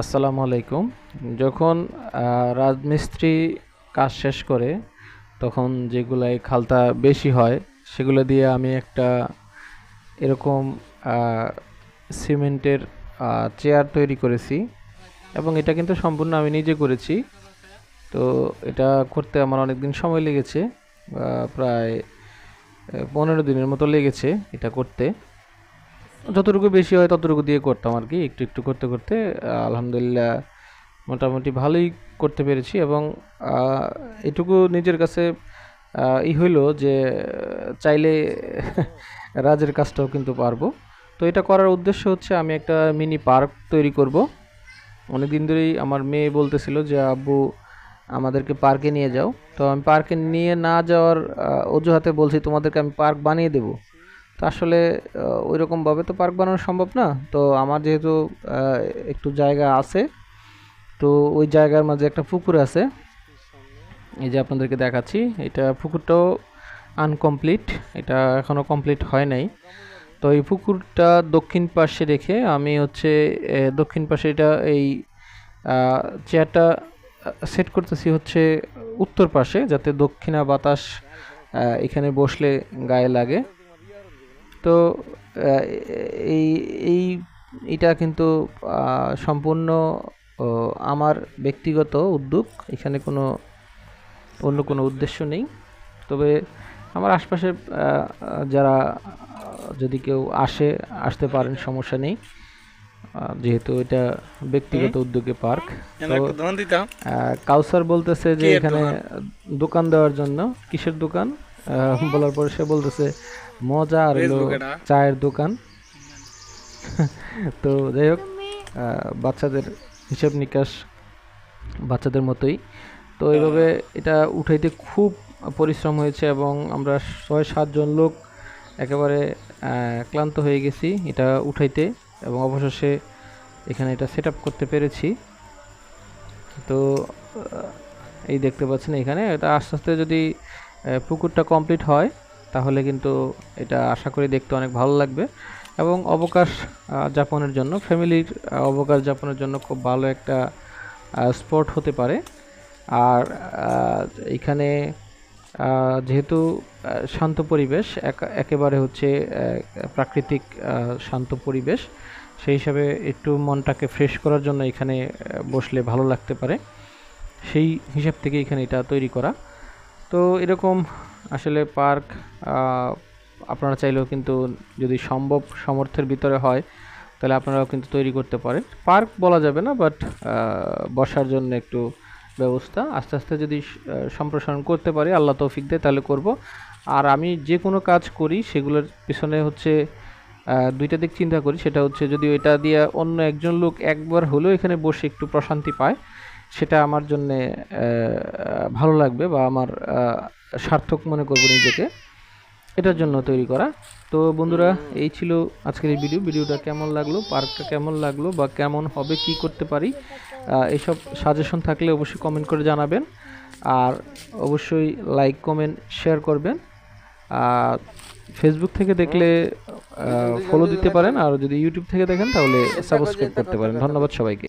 আসসালামু আলাইকুম। যখন রাজমিস্ত্রি কাজ শেষ করে, তখন যেগুলাই খালতা বেশি হয়, সেগুলো দিয়ে আমি একটা এরকম সিমেন্টের চেয়ার তৈরি করেছি এবং এটা কিন্তু সম্পূর্ণ আমি নিজে করেছি। তো এটা করতে আমার অনেক দিন সময় লেগেছে প্রায় পনেরো দিনের মতো লেগেছে এটা করতে। যতটুকু বেশি হয় ততটুকু দিয়ে করতাম আর কি। একটু একটু করতে করতে আলহামদুলিল্লাহ মোটামুটি ভালোই করতে পেরেছি এবং এটুকু নিজের কাছে ই হইল যে, চাইলে রাজের কাজটাও কিন্তু পারব। তো এটা করার উদ্দেশ্য হচ্ছে আমি একটা মিনি পার্ক তৈরি করব। অনেক দিন ধরেই আমার মেয়ে বলতেছিল যে, আব্বু, আমাদেরকে পার্কে নিয়ে যাও। তো আমি পার্কে নিয়ে না যাওয়ার অজুহাতে বলছি, তোমাদেরকে আমি পার্ক বানিয়ে দেবো। তো আসলে ওই রকমভাবে তো পার্ক বানানো সম্ভব না। তো আমার যেহেতু একটু জায়গা আছে, তো ওই জায়গার মাঝে একটা পুকুর আছে। এই যে আপনাদেরকে দেখাচ্ছি, এটা পুকুরটাও আনকমপ্লিট, এটা এখনও কমপ্লিট হয় নাই। তো এই পুকুরটা দক্ষিণ পাশে রেখে আমি হচ্ছে দক্ষিণ পাশে এটা এই চেয়ারটা সেট করতেছি হচ্ছে উত্তর পাশে, যাতে দক্ষিণা বাতাস এখানে বসলে গায়ে লাগে। তো এই এই এটা কিন্তু সম্পূর্ণ আমার ব্যক্তিগত উদ্যোগ। এখানে কোনো অন্য কোনো উদ্দেশ্য নেই। তবে আমার আশপাশে যারা যদি কেউ আসে আসতে পারেন সমস্যা নেই। যেহেতু এটা ব্যক্তিগত উদ্যোগে পার্ক কাউসার বলতেছে যে এখানে? দোকান? দেওয়ার জন্য কিসের দোকান? বলার পরে সে বলতেছে মজা আর হলো চায়ের দোকান। তো যাই হোক বাচ্চাদের হিসাব নিকাশ বাচ্চাদের মতোই। তো এইভাবে এটা উঠাইতে খুব পরিশ্রম হয়েছে এবং আমরা ছয় সাতজন লোক একেবারে ক্লান্ত হয়ে গেছি এটা উঠাইতে এবং অবশেষে এখানে এটা সেট আপ করতে পেরেছি। তো এই দেখতে পাচ্ছেন এখানে। এটা আস্তে আস্তে যদি পুকুরটা কমপ্লিট হয় তাহলে কিন্তু এটা আশা করি দেখতে অনেক ভালো লাগবে। এবং অবকাশ যাপনের জন্য, ফ্যামিলির অবকাশ যাপনের জন্য খুব ভালো একটা স্পট হতে পারে। আর এখানে যেহেতু শান্ত পরিবেশ, এক- একেবারে হচ্ছে প্রাকৃতিক শান্ত পরিবেশ, সেই হিসাবে একটু মনটাকে ফ্রেশ করার জন্য এখানে বসলে ভালো লাগতে পারে। সেই হিসাব থেকে এখানে এটা তৈরি করা। তো এরকম আসলে পার্ক আপনারা চাইলেও কিন্তু যদি সম্ভব সামর্থ্যের ভিতরে হয়, তাহলে আপনারাও কিন্তু তৈরি করতে পারেন। পার্ক বলা যাবে না, বাট বসার জন্য একটু ব্যবস্থা। আস্তে আস্তে যদি সম্প্রসারণ করতে পারি, আল্লাহ তৌফিক দেয়, তাহলে করব। আর আমি যে কোনো কাজ করি, সেগুলোর পিছনে হচ্ছে দুইটা দিক চিন্তা করি। সেটা হচ্ছে যদি এটা দিয়ে অন্য একজন লোক একবার হলেও এখানে বসে একটু প্রশান্তি পায় সেটা আমার জন্যে ভালো লাগবে বা আমার সার্থক মনে করব নিজেকে। এটার জন্য তৈরি করা। তো বন্ধুরা এই ছিল আজকের এই ভিডিও। ভিডিওটা কেমন লাগল পার্কটা কেমন লাগল বা কেমন হবে কি করতে পারি আহ, এইসব সাজেশন থাকলে অবশ্যই কমেন্ট করে জানাবেন। আর অবশ্যই লাইক কমেন্ট শেয়ার করবেন। আর ফেসবুক থেকে দেখলে ফলো দিতে পারেন। আর যদি ইউটিউব থেকে দেখেন তাহলে সাবস্ক্রাইব করতে পারেন। ধন্যবাদ সবাইকে।